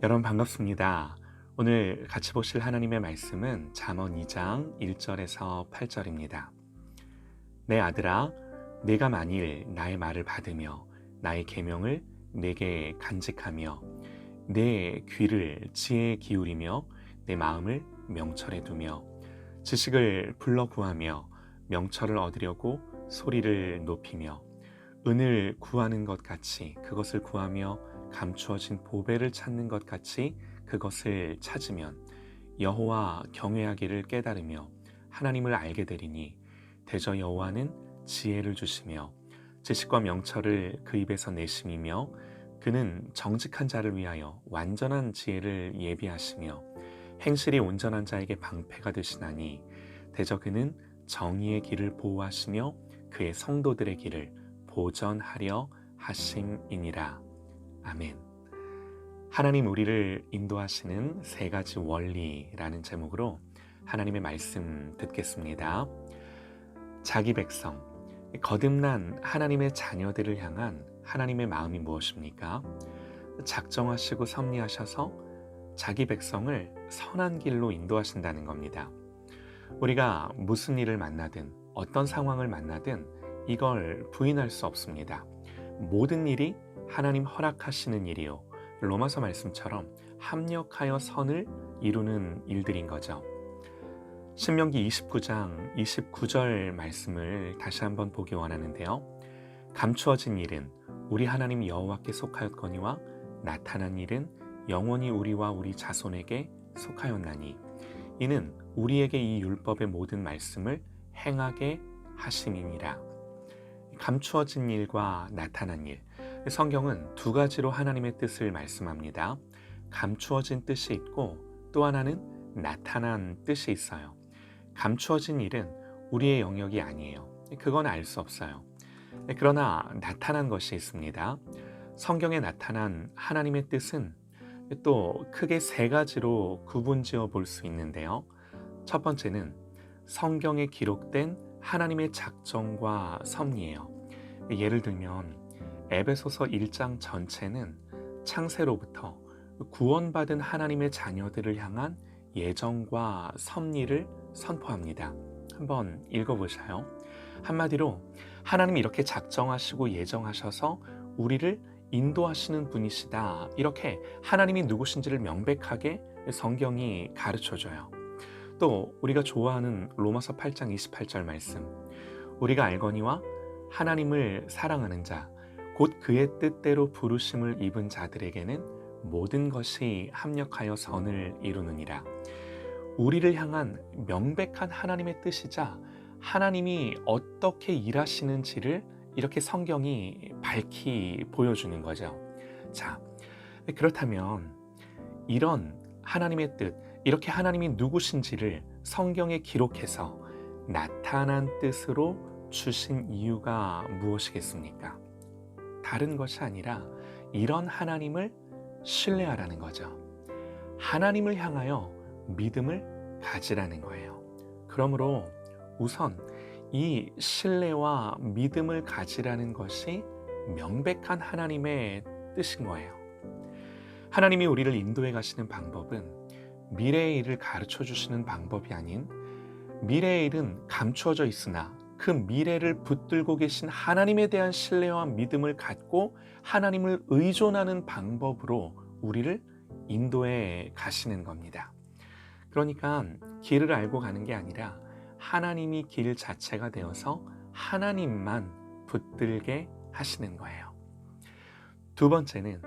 여러분 반갑습니다. 오늘 같이 보실 하나님의 말씀은 잠언 2장 1절에서 8절입니다. 내 아들아 내가 만일 나의 말을 받으며 나의 계명을 내게 간직하며 내 귀를 지혜에 기울이며 내 마음을 명철에 두며 지식을 불러 구하며 명철을 얻으려고 소리를 높이며 은을 구하는 것 같이 그것을 구하며 감추어진 보배를 찾는 것 같이 그것을 찾으면 여호와 경외하기를 깨달으며 하나님을 알게 되리니 대저 여호와는 지혜를 주시며 지식과 명철을 그 입에서 내심이며 그는 정직한 자를 위하여 완전한 지혜를 예비하시며 행실이 온전한 자에게 방패가 되시나니 대저 그는 정의의 길을 보호하시며 그의 성도들의 길을 보전하려 하심이니라. 아멘. 하나님 우리를 인도하시는 세 가지 원리라는 제목으로 하나님의 말씀 듣겠습니다. 자기 백성, 거듭난 하나님의 자녀들을 향한 하나님의 마음이 무엇입니까? 작정하시고 섭리하셔서 자기 백성을 선한 길로 인도하신다는 겁니다. 우리가 무슨 일을 만나든 어떤 상황을 만나든 이걸 부인할 수 없습니다. 모든 일이 하나님 허락하시는 일이요. 로마서 말씀처럼 합력하여 선을 이루는 일들인 거죠. 신명기 29장 29절 말씀을 다시 한번 보기 원하는데요. 감추어진 일은 우리 하나님 여호와께 속하였거니와 나타난 일은 영원히 우리와 우리 자손에게 속하였나니 이는 우리에게 이 율법의 모든 말씀을 행하게 하심이니라. 감추어진 일과 나타난 일. 성경은 두 가지로 하나님의 뜻을 말씀합니다. 감추어진 뜻이 있고 또 하나는 나타난 뜻이 있어요. 감추어진 일은 우리의 영역이 아니에요. 그건 알 수 없어요. 그러나 나타난 것이 있습니다. 성경에 나타난 하나님의 뜻은 또 크게 세 가지로 구분지어 볼 수 있는데요. 첫 번째는 성경에 기록된 하나님의 작정과 섭리예요. 예를 들면 에베소서 1장 전체는 창세로부터 구원받은 하나님의 자녀들을 향한 예정과 섭리를 선포합니다. 한번 읽어보셔요. 한마디로 하나님이 이렇게 작정하시고 예정하셔서 우리를 인도하시는 분이시다. 이렇게 하나님이 누구신지를 명백하게 성경이 가르쳐 줘요. 또 우리가 좋아하는 로마서 8장 28절 말씀. 우리가 알거니와 하나님을 사랑하는 자, 곧 그의 뜻대로 부르심을 입은 자들에게는 모든 것이 합력하여 선을 이루느니라. 우리를 향한 명백한 하나님의 뜻이자 하나님이 어떻게 일하시는지를 이렇게 성경이 밝히 보여주는 거죠. 자, 그렇다면 이런 하나님의 뜻, 이렇게 하나님이 누구신지를 성경에 기록해서 나타난 뜻으로 주신 이유가 무엇이겠습니까? 다른 것이 아니라 이런 하나님을 신뢰하라는 거죠. 하나님을 향하여 믿음을 가지라는 거예요. 그러므로 우선 이 신뢰와 믿음을 가지라는 것이 명백한 하나님의 뜻인 거예요. 하나님이 우리를 인도해 가시는 방법은 미래의 일을 가르쳐 주시는 방법이 아닌 미래의 일은 감추어져 있으나 그 미래를 붙들고 계신 하나님에 대한 신뢰와 믿음을 갖고 하나님을 의존하는 방법으로 우리를 인도해 가시는 겁니다. 그러니까 길을 알고 가는 게 아니라 하나님이 길 자체가 되어서 하나님만 붙들게 하시는 거예요. 두 번째는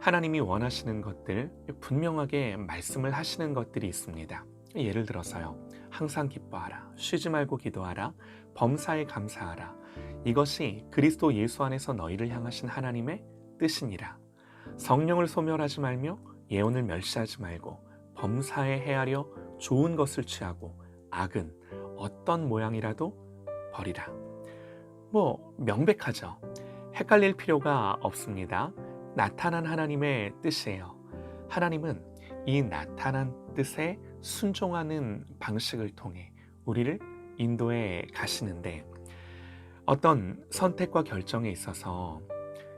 하나님이 원하시는 것들, 분명하게 말씀을 하시는 것들이 있습니다. 예를 들어서요. 항상 기뻐하라. 쉬지 말고 기도하라. 범사에 감사하라. 이것이 그리스도 예수 안에서 너희를 향하신 하나님의 뜻이니라. 성령을 소멸하지 말며 예언을 멸시하지 말고 범사에 헤아려 좋은 것을 취하고 악은 어떤 모양이라도 버리라. 뭐 명백하죠. 헷갈릴 필요가 없습니다. 나타난 하나님의 뜻이에요. 하나님은 이 나타난 뜻에 순종하는 방식을 통해 우리를 인도에 가시는데 어떤 선택과 결정에 있어서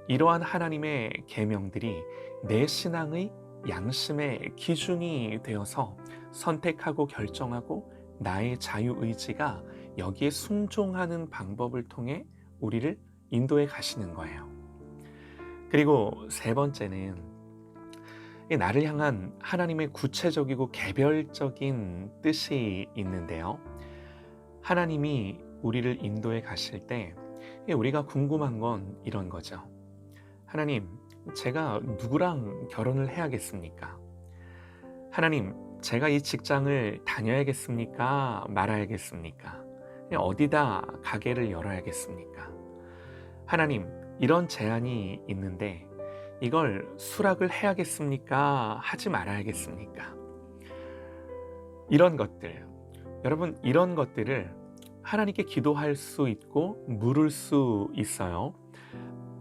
이러한 하나님의 계명들이 내 신앙의 양심의 기준이 되어서 선택하고 결정하고 나의 자유 의지가 여기에 순종하는 방법을 통해 우리를 인도해 가시는 거예요. 그리고 세 번째는 이 나를 향한 하나님의 구체적이고 개별적인 뜻이 있는데요. 하나님이 우리를 인도해 가실 때 우리가 궁금한 건 이런 거죠. 하나님, 제가 누구랑 결혼을 해야겠습니까? 하나님, 제가 이 직장을 다녀야겠습니까? 말아야겠습니까? 어디다 가게를 열어야겠습니까? 하나님, 이런 제안이 있는데 이걸 수락을 해야겠습니까? 하지 말아야겠습니까? 이런 것들, 여러분, 이런 것들을 하나님께 기도할 수 있고 물을 수 있어요.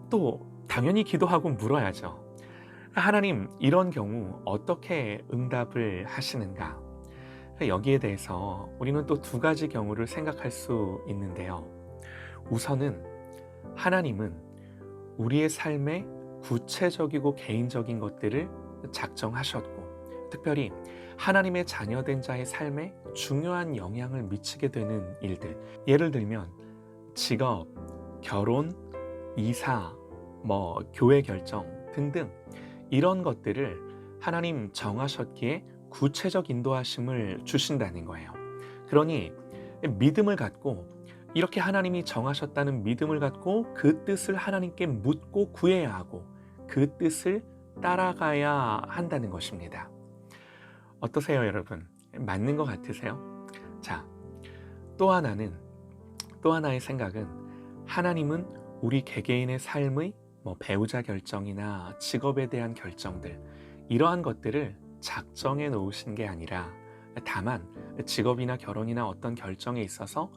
또 당연히 기도하고 물어야죠. 하나님, 이런 경우 어떻게 응답을 하시는가? 여기에 대해서 우리는 또 두 가지 경우를 생각할 수 있는데요. 우선은 하나님은 우리의 삶에 구체적이고 개인적인 것들을 작정하셨고, 특별히 하나님의 자녀된 자의 삶에 중요한 영향을 미치게 되는 일들. 예를 들면, 직업, 결혼, 이사, 뭐, 교회 결정 등등 이런 것들을 하나님 정하셨기에 구체적 인도하심을 주신다는 거예요. 그러니 믿음을 갖고 이렇게 하나님이 정하셨다는 믿음을 갖고 그 뜻을 하나님께 묻고 구해야 하고 그 뜻을 따라가야 한다는 것입니다. 어떠세요, 여러분? 맞는 것 같으세요? 자, 또 하나는 또 하나의 생각은 하나님은 우리 개개인의 삶의 뭐 배우자 결정이나 직업에 대한 결정들 이러한 것들을 작정해 놓으신 게 아니라 다만 직업이나 결혼이나 어떤 결정에 있어서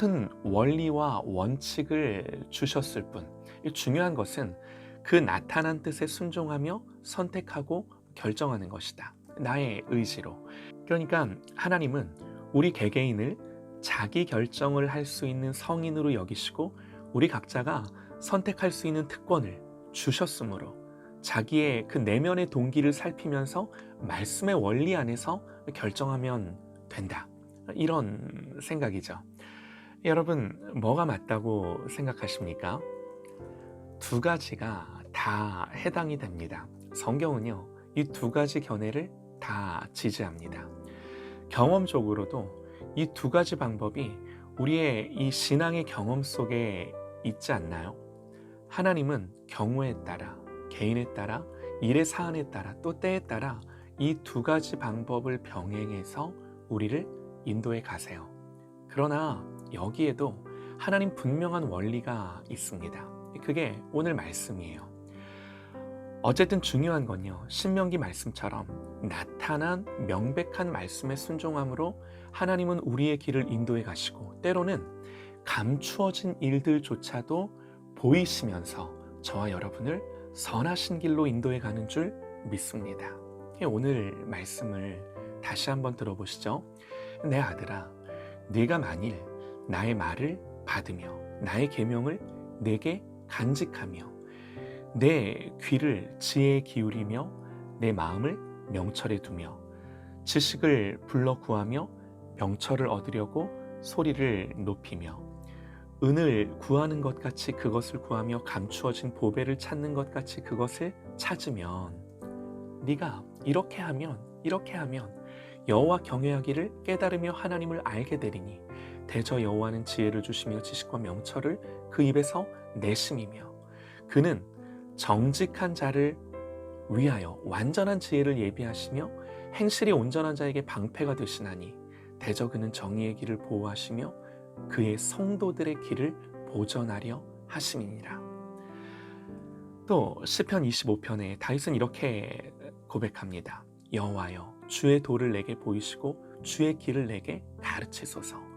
큰 원리와 원칙을 주셨을 뿐. 중요한 것은 그 나타난 뜻에 순종하며 선택하고 결정하는 것이다. 나의 의지로. 그러니까 하나님은 우리 개개인을 자기 결정을 할 수 있는 성인으로 여기시고 우리 각자가 선택할 수 있는 특권을 주셨으므로 자기의 그 내면의 동기를 살피면서 말씀의 원리 안에서 결정하면 된다. 이런 생각이죠. 여러분, 뭐가 맞다고 생각하십니까? 두 가지가 다 해당이 됩니다. 성경은요, 이 두 가지 견해를 다 지지합니다. 경험적으로도 이 두 가지 방법이 우리의 이 신앙의 경험 속에 있지 않나요? 하나님은 경우에 따라, 개인에 따라, 일의 사안에 따라, 또 때에 따라 이 두 가지 방법을 병행해서 우리를 인도해 가세요. 그러나 여기에도 하나님 분명한 원리가 있습니다. 그게 오늘 말씀이에요. 어쨌든 중요한 건요. 신명기 말씀처럼 나타난 명백한 말씀에 순종함으로 하나님은 우리의 길을 인도해 가시고 때로는 감추어진 일들조차도 보이시면서 저와 여러분을 선하신 길로 인도해 가는 줄 믿습니다. 오늘 말씀을 다시 한번 들어보시죠. 내 아들아, 네가 만일 나의 말을 받으며 나의 계명을 내게 간직하며 내 귀를 지혜에 기울이며 내 마음을 명철에 두며 지식을 불러 구하며 명철을 얻으려고 소리를 높이며 은을 구하는 것 같이 그것을 구하며 감추어진 보배를 찾는 것 같이 그것을 찾으면 네가 이렇게 하면 이렇게 하면 여호와 경외하기를 깨달으며 하나님을 알게 되리니 대저 여호와는 지혜를 주시며 지식과 명철을 그 입에서 내심이며 그는 정직한 자를 위하여 완전한 지혜를 예비하시며 행실이 온전한 자에게 방패가 되시나니 대저 그는 정의의 길을 보호하시며 그의 성도들의 길을 보전하려 하심이니라. 또 시편 25편에 다윗은 이렇게 고백합니다. 여호와여 주의 도를 내게 보이시고 주의 길을 내게 가르치소서.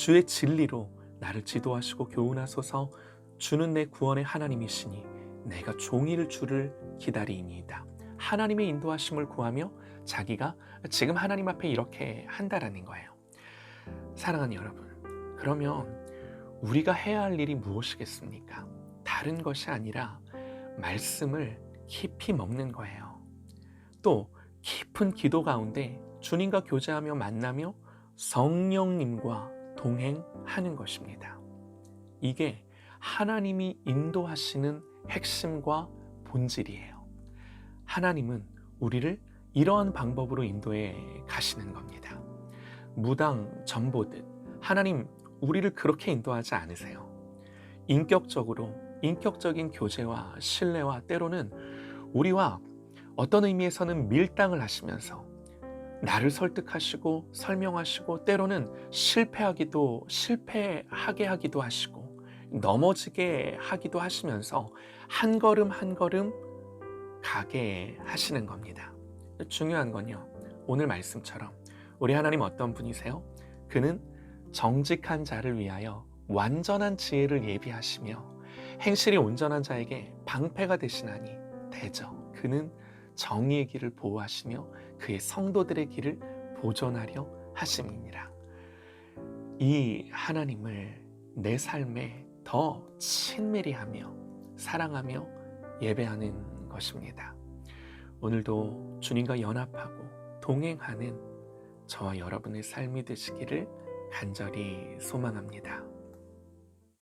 주의 진리로 나를 지도하시고 교훈하소서. 주는 내 구원의 하나님이시니 내가 종일 주를 기다리이니이다. 하나님의 인도하심을 구하며 자기가 지금 하나님 앞에 이렇게 한다라는 거예요. 사랑하는 여러분, 그러면 우리가 해야 할 일이 무엇이겠습니까? 다른 것이 아니라 말씀을 깊이 먹는 거예요. 또 깊은 기도 가운데 주님과 교제하며 만나며 성령님과 동행하는 것입니다. 이게 하나님이 인도하시는 핵심과 본질이에요. 하나님은 우리를 이러한 방법으로 인도해 가시는 겁니다. 무당 전보듯 하나님 우리를 그렇게 인도하지 않으세요. 인격적으로 인격적인 교제와 신뢰와 때로는 우리와 어떤 의미에서는 밀당을 하시면서 나를 설득하시고 설명하시고 때로는 실패하기도 실패하게 하기도 하시고 넘어지게 하기도 하시면서 한 걸음 한 걸음 가게 하시는 겁니다. 중요한 건요. 오늘 말씀처럼 우리 하나님 어떤 분이세요? 그는 정직한 자를 위하여 완전한 지혜를 예비하시며 행실이 온전한 자에게 방패가 되시나니 대저 그는 정의의 길을 보호하시며 그의 성도들의 길을 보존하려 하심이니라. 이 하나님을 내 삶에 더 친밀히 하며 사랑하며 예배하는 것입니다. 오늘도 주님과 연합하고 동행하는 저와 여러분의 삶이 되시기를 간절히 소망합니다.